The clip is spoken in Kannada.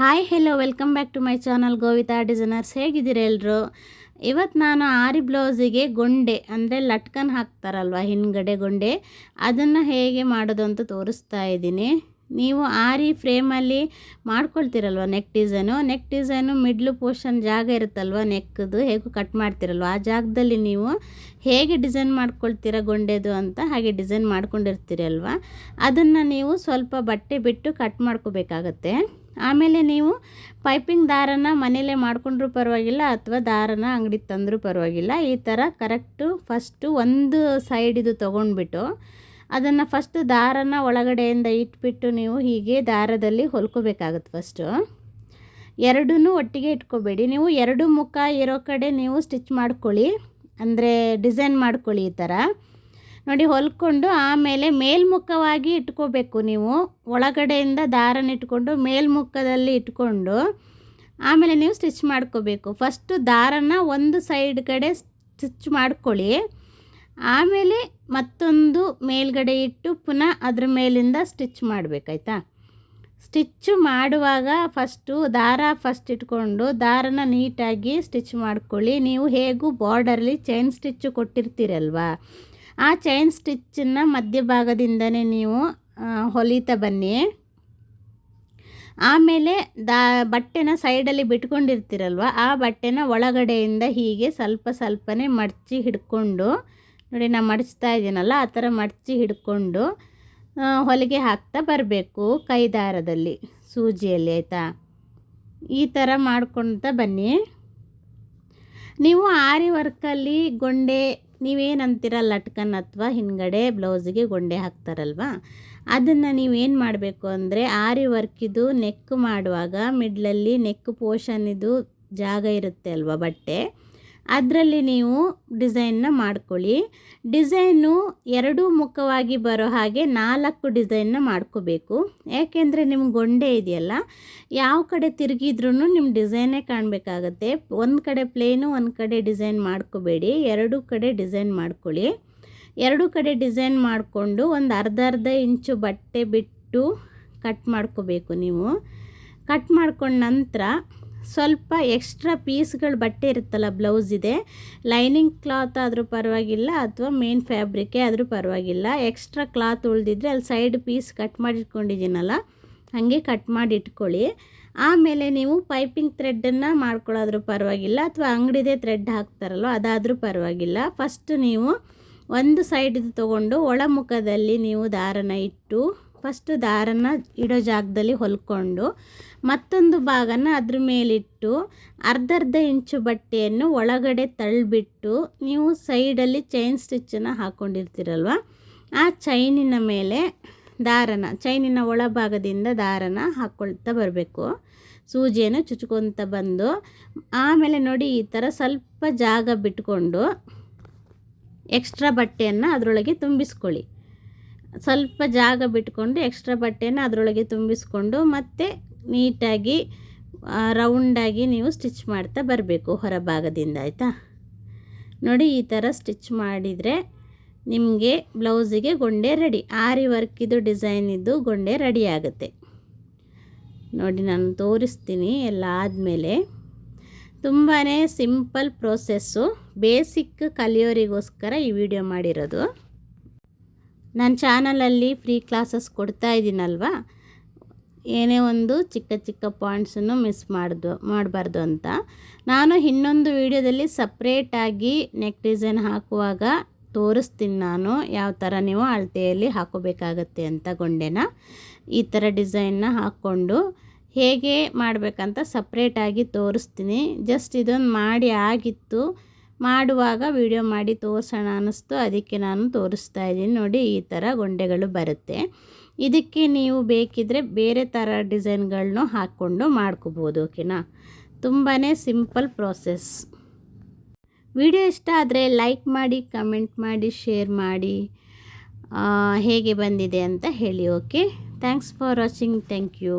Hi hello welcome back to my channel Govita designers ಹೇಗಿದ್ದೀರಾ ಎಲ್ಲರೂ ಇವತ್ತು ನಾನು ಆರಿ ಬ್ಲೌಸಿಗೆ ಗೊಂಡೆ, ಅಂದರೆ ಲಟ್ಕನ್ ಹಾಕ್ತಾರಲ್ವ, ಹಿಂದ್ಗಡೆ ಗೊಂಡೆ, ಅದನ್ನು ಹೇಗೆ ಮಾಡೋದು ಅಂತ ತೋರಿಸ್ತಾ ಇದ್ದೀನಿ. ನೀವು ಆರಿ ಫ್ರೇಮಲ್ಲಿ ಮಾಡ್ಕೊಳ್ತಿರಲ್ವ neck design neck design middle portion ಜಾಗ ಇರುತ್ತಲ್ವ ನೆಕ್ದು ಹೇಗೂ ಕಟ್ ಮಾಡ್ತಿರಲ್ವ? ಆ ಜಾಗದಲ್ಲಿ ನೀವು ಹೇಗೆ ಡಿಸೈನ್ ಮಾಡ್ಕೊಳ್ತೀರ ಗೊಂಡೆದು ಅಂತ ಹಾಗೆ ಡಿಸೈನ್ ಮಾಡ್ಕೊಂಡಿರ್ತೀರಲ್ವ? ಅದನ್ನು ನೀವು ಸ್ವಲ್ಪ ಬಟ್ಟೆ ಬಿಟ್ಟು ಕಟ್ ಮಾಡ್ಕೋಬೇಕಾಗತ್ತೆ. ಆಮೇಲೆ ನೀವು ಪೈಪಿಂಗ್ ದಾರನ ಮನೇಲೇ ಮಾಡಿಕೊಂಡ್ರೂ ಪರವಾಗಿಲ್ಲ ಅಥವಾ ದಾರನ ಅಂಗಡಿ ತಂದರೂ ಪರವಾಗಿಲ್ಲ. ಈ ಥರ ಕರೆಕ್ಟು ಫಸ್ಟು ಒಂದು ಸೈಡಿದು ತೊಗೊಂಡ್ಬಿಟ್ಟು ಅದನ್ನು ಫಸ್ಟ್ ದಾರನ ಒಳಗಡೆಯಿಂದ ಇಟ್ಬಿಟ್ಟು ನೀವು ಹೀಗೆ ದಾರದಲ್ಲಿ ಹೊಲ್ಕೋಬೇಕಾಗತ್ತೆ ಫಸ್ಟು. ಎರಡೂ ಒಟ್ಟಿಗೆ ಇಟ್ಕೋಬೇಡಿ. ನೀವು ಎರಡು ಮುಖ ಇರೋ ಕಡೆ ನೀವು ಸ್ಟಿಚ್ ಮಾಡ್ಕೊಳ್ಳಿ. ಅಂದರೆ ಡಿಸೈನ್ ಮಾಡ್ಕೊಳ್ಳಿ ಈ ಥರ ನೋಡಿ, ಹೊಲ್ಕೊಂಡು ಆಮೇಲೆ ಮೇಲ್ಮುಖವಾಗಿ ಇಟ್ಕೋಬೇಕು ನೀವು. ಒಳಗಡೆಯಿಂದ ದಾರನ ಇಟ್ಕೊಂಡು ಮೇಲ್ಮುಖದಲ್ಲಿ ಇಟ್ಕೊಂಡು ಆಮೇಲೆ ನೀವು ಸ್ಟಿಚ್ ಮಾಡ್ಕೋಬೇಕು. ಫಸ್ಟು ದಾರನ ಒಂದು ಸೈಡ್ ಕಡೆ ಸ್ಟಿಚ್ ಮಾಡ್ಕೊಳ್ಳಿ. ಆಮೇಲೆ ಮತ್ತೊಂದು ಮೇಲ್ಗಡೆ ಇಟ್ಟು ಪುನಃ ಅದ್ರ ಮೇಲಿಂದ ಸ್ಟಿಚ್ ಮಾಡಬೇಕಾಯ್ತಾ ಸ್ಟಿಚ್ಚು ಮಾಡುವಾಗ ಫಸ್ಟು ದಾರ ಫಸ್ಟ್ ಇಟ್ಕೊಂಡು ದಾರನ ನೀಟಾಗಿ ಸ್ಟಿಚ್ ಮಾಡ್ಕೊಳ್ಳಿ. ನೀವು ಹೇಗೂ ಬಾರ್ಡರಲ್ಲಿ ಚೈನ್ ಸ್ಟಿಚ್ಚು ಕೊಟ್ಟಿರ್ತೀರಲ್ವಾ? ಆ ಚೈನ್ ಸ್ಟಿಚ್ಚನ್ನು ಮಧ್ಯಭಾಗದಿಂದನೇ ನೀವು ಹೊಲಿತಾ ಬನ್ನಿ. ಆಮೇಲೆ ದಾ, ಬಟ್ಟೆನ ಸೈಡಲ್ಲಿ ಬಿಟ್ಕೊಂಡಿರ್ತೀರಲ್ವ, ಆ ಬಟ್ಟೆನ ಒಳಗಡೆಯಿಂದ ಹೀಗೆ ಸ್ವಲ್ಪ ಸ್ವಲ್ಪನೇ ಮಡಚಿ ಹಿಡ್ಕೊಂಡು, ನೋಡಿ ನಾನು ಮಡಚ್ತಾ ಇದ್ದೀನಲ್ಲ ಆ ಥರ ಮಡಚಿ ಹಿಡ್ಕೊಂಡು ಹೊಲಿಗೆ ಹಾಕ್ತಾ ಬರಬೇಕು ಕೈ ದಾರದಲ್ಲಿ ಸೂಜಿಯಲ್ಲಿ ಆಯಿತಾ. ಈ ಥರ ಮಾಡ್ಕೊಳ್ತಾ ಬನ್ನಿ. ನೀವು ಆರಿ ವರ್ಕಲ್ಲಿ, ಗೊಂಡೆ ನೀವೇನಂತೀರ ಲಟ್ಕನ್ ಅಥವಾ ಹಿಂದ್ಗಡೆ ಬ್ಲೌಸಿಗೆ ಗೊಂಡೆ ಹಾಕ್ತಾರಲ್ವ? ಅದನ್ನು ನೀವೇನು ಮಾಡಬೇಕು ಅಂದರೆ ಆರಿ ವರ್ಕಿದು ನೆಕ್ ಮಾಡುವಾಗ ಮಿಡ್ಲಲ್ಲಿ ನೆಕ್ ಪೋರ್ಷನಿದು ಜಾಗ ಇರುತ್ತೆ ಅಲ್ವಾ ಬಟ್ಟೆ? ಅದರಲ್ಲಿ ನೀವು ಡಿಸೈನ್ನ ಮಾಡ್ಕೊಳ್ಳಿ. ಡಿಸೈನು ಎರಡೂ ಮುಖವಾಗಿ ಬರೋ ಹಾಗೆ ನಾಲ್ಕು ಡಿಸೈನ್ನ ಮಾಡ್ಕೋಬೇಕು. ಯಾಕೆಂದರೆ ನಿಮ್ಮ ಗೊಂಡೆ ಇದೆಯಲ್ಲ, ಯಾವ ಕಡೆ ತಿರುಗಿದ್ರೂ ನಿಮ್ಮ ಡಿಸೈನೇ ಕಾಣಬೇಕಾಗತ್ತೆ. ಒಂದು ಕಡೆ ಪ್ಲೇನು ಒಂದು ಕಡೆ ಡಿಸೈನ್ ಮಾಡ್ಕೋಬೇಡಿ. ಎರಡು ಕಡೆ ಡಿಸೈನ್ ಮಾಡ್ಕೊಳ್ಳಿ. ಎರಡು ಕಡೆ ಡಿಸೈನ್ ಮಾಡಿಕೊಂಡು ಒಂದು ಅರ್ಧ ಅರ್ಧ ಇಂಚು ಬಟ್ಟೆ ಬಿಟ್ಟು ಕಟ್ ಮಾಡ್ಕೋಬೇಕು ನೀವು. ಕಟ್ ಮಾಡ್ಕೊಂಡ ನಂತರ ಸ್ವಲ್ಪ ಎಕ್ಸ್ಟ್ರಾ ಪೀಸ್ಗಳು ಬಟ್ಟೆ ಇರುತ್ತಲ್ಲ ಬ್ಲೌಸ್ ಇದೆ. ಲೈನಿಂಗ್ ಕ್ಲಾತ್ ಆದರೂ ಪರವಾಗಿಲ್ಲ ಅಥವಾ ಮೇನ್ ಫ್ಯಾಬ್ರಿಕ್ಕೇ ಆದರೂ ಪರವಾಗಿಲ್ಲ. ಎಕ್ಸ್ಟ್ರಾ ಕ್ಲಾತ್ ಉಳಿದಿದ್ರೆ ಅಲ್ಲಿ ಸೈಡ್ ಪೀಸ್ ಕಟ್ ಮಾಡಿಟ್ಕೊಂಡಿದ್ದೀನಲ್ಲ, ಹಾಗೆ ಕಟ್ ಮಾಡಿ ಇಟ್ಕೊಳ್ಳಿ ಆಮೇಲೆ ನೀವು ಪೈಪಿಂಗ್ ಥ್ರೆಡ್ಡನ್ನು ಮಾಡ್ಕೊಳ್ಳೋದ್ರೂ ಪರವಾಗಿಲ್ಲ ಅಥವಾ ಅಂಗಡಿದೇ ಥ್ರೆಡ್ ಹಾಕ್ತಾರಲ್ವ, ಅದಾದರೂ ಪರವಾಗಿಲ್ಲ. ಫಸ್ಟ್ ನೀವು ಒಂದು ಸೈಡಿದು ತೊಗೊಂಡು ಒಳಮುಖದಲ್ಲಿ ನೀವು ದಾರನ ಇಟ್ಟು ಫಸ್ಟು ದಾರನ ಇಡೋ ಜಾಗದಲ್ಲಿ ಹೊಲ್ಕೊಂಡು ಮತ್ತೊಂದು ಭಾಗನ ಅದ್ರ ಮೇಲಿಟ್ಟು ಅರ್ಧರ್ಧ ಇಂಚು ಬಟ್ಟೆಯನ್ನು ಒಳಗಡೆ ತಳ್ಳಿಬಿಟ್ಟು ನೀವು ಸೈಡಲ್ಲಿ ಚೈನ್ ಸ್ಟಿಚ್ಚನ್ನು ಹಾಕ್ಕೊಂಡಿರ್ತೀರಲ್ವ ಆ ಚೈನಿನ ಮೇಲೆ ದಾರನ ಚೈನಿನ ಒಳಭಾಗದಿಂದ ದಾರನ ಹಾಕ್ಕೊಳ್ತಾ ಬರಬೇಕು. ಸೂಜಿಯನ್ನು ಚುಚ್ಕೊತ ಬಂದು ಆಮೇಲೆ ನೋಡಿ ಈ ಥರ ಸ್ವಲ್ಪ ಜಾಗ ಬಿಟ್ಕೊಂಡು ಎಕ್ಸ್ಟ್ರಾ ಬಟ್ಟೆಯನ್ನು ಅದರೊಳಗೆ ತುಂಬಿಸ್ಕೊಳ್ಳಿ. ಸ್ವಲ್ಪ ಜಾಗ ಬಿಟ್ಕೊಂಡು ಎಕ್ಸ್ಟ್ರಾ ಬಟ್ಟೆನ ಅದರೊಳಗೆ ತುಂಬಿಸ್ಕೊಂಡು ಮತ್ತೆ ನೀಟಾಗಿ ರೌಂಡಾಗಿ ನೀವು ಸ್ಟಿಚ್ ಮಾಡ್ತಾ ಬರಬೇಕು ಹೊರಭಾಗದಿಂದ ಆಯಿತಾ? ನೋಡಿ ಈ ಥರ ಸ್ಟಿಚ್ ಮಾಡಿದರೆ ನಿಮಗೆ ಬ್ಲೌಸಿಗೆ ಗೊಂಡೆ ರೆಡಿ ಆರಿ ವರ್ಕಿದು ಡಿಸೈನ್ ಇದ್ದು ಗೊಂಡೆ ರೆಡಿ ಆಗುತ್ತೆ. ನೋಡಿ ನಾನು ತೋರಿಸ್ತೀನಿ ಎಲ್ಲ ಆದಮೇಲೆ. ತುಂಬಾ ಸಿಂಪಲ್ ಪ್ರೋಸೆಸ್ಸು ಬೇಸಿಕ್ ಕಲಿಯೋರಿಗೋಸ್ಕರ ಈ ವಿಡಿಯೋ ಮಾಡಿರೋದು. ನನ್ನ ಚಾನಲಲ್ಲಿ ಫ್ರೀ ಕ್ಲಾಸಸ್ ಕೊಡ್ತಾ ಇದ್ದೀನಲ್ವ? ಏನೇ ಒಂದು ಚಿಕ್ಕ ಚಿಕ್ಕ ಪಾಯಿಂಟ್ಸನ್ನು ಮಿಸ್ ಮಾಡ್ದು, ಮಾಡಬಾರ್ದು ಅಂತ. ನಾನು ಇನ್ನೊಂದು ವಿಡಿಯೋದಲ್ಲಿ ಸಪ್ರೇಟಾಗಿ ನೆಕ್ ಡಿಸೈನ್ ಹಾಕುವಾಗ ತೋರಿಸ್ತೀನಿ ನಾನು ಯಾವ ಥರ ನೀವು ಅಳತೆಯಲ್ಲಿ ಹಾಕೋಬೇಕಾಗತ್ತೆ ಅಂತ ಗೊಂಡೆನ. ಈ ಥರ ಡಿಸೈನ್ನ ಹಾಕ್ಕೊಂಡು ಹೇಗೆ ಮಾಡಬೇಕಂತ ಸಪ್ರೇಟಾಗಿ ತೋರಿಸ್ತೀನಿ. ಜಸ್ಟ್ ಇದೊಂದು ಮಾಡಿ ಆಗಿತ್ತು. ಮಾಡುವಾಗ ವಿಡಿಯೋ ಮಾಡಿ ತೋರಿಸೋಣ ಅನ್ನಿಸ್ತು. ಅದಕ್ಕೆ ನಾನು ತೋರಿಸ್ತಾ ಇದ್ದೀನಿ. ನೋಡಿ, ಈ ಥರ ಗೊಂಡೆಗಳು ಬರುತ್ತೆ. ಇದಕ್ಕೆ ನೀವು ಬೇಕಿದ್ದರೆ ಬೇರೆ ಥರ ಡಿಸೈನ್ಗಳನ್ನೂ ಹಾಕ್ಕೊಂಡು ಮಾಡ್ಕೋಬೋದು, ಓಕೆನಾ? ತುಂಬಾ ಸಿಂಪಲ್ ಪ್ರೋಸೆಸ್. ವಿಡಿಯೋ ಇಷ್ಟ ಆದರೆ ಲೈಕ್ ಮಾಡಿ, ಕಮೆಂಟ್ ಮಾಡಿ, ಶೇರ್ ಮಾಡಿ ಹೇಗೆ ಬಂದಿದೆ ಅಂತ ಹೇಳಿ, okay? Thanks for watching. Thank you.